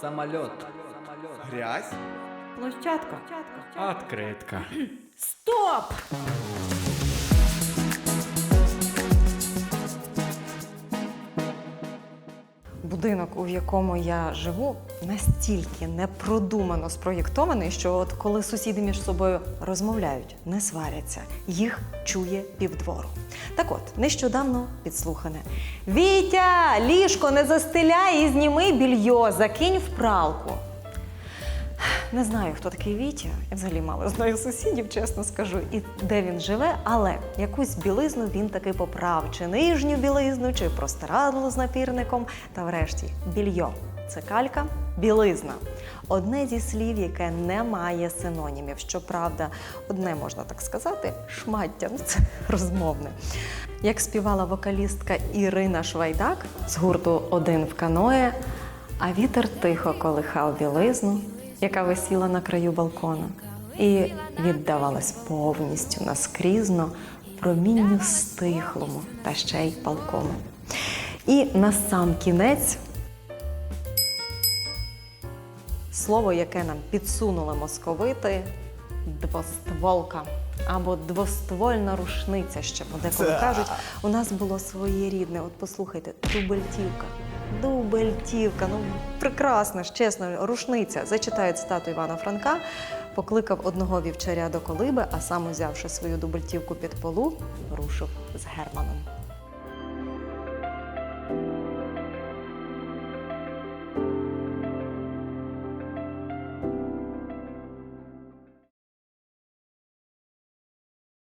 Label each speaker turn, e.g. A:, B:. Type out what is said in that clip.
A: Самолет.
B: Грязь?
C: Площадка.
A: Открытка.
C: Стоп! Будинок, у якому я живу, настільки непродумано спроєктований, що от коли сусіди між собою розмовляють, не сваряться, їх чує півдвору. Так от, нещодавно підслухане: Вітя, ліжко не застеляй і зніми більйо, закинь в пралку. Не знаю, хто такий Вітя. Я взагалі мало знаю сусідів, чесно скажу, і де він живе, але якусь білизну він таки поправ, чи нижню білизну, чи простирадло з напірником. Та врешті більйо це калька, білизна. Одне зі слів, яке не має синонімів. Щоправда, одне можна так сказати, шмаття, ну це розмовне. Як співала вокалістка Ірина Швайдак з гурту Один в каное, а вітер тихо колихав білизну, яка висіла на краю балкона, і віддавалась повністю наскрізно промінню стихлому та ще й палкому. І на сам кінець слово, яке нам підсунули московити двостволка або двоствольна рушниця, ще подеколи кажуть. У нас було своєрідне. От послухайте, дубельтівка. Дубельтівка, ну прекрасна ж, чесно, рушниця. Зачитаю цитату Івана Франка. Покликав одного вівчаря до колиби, а сам, узявши свою дубельтівку під полу, рушив з Германом.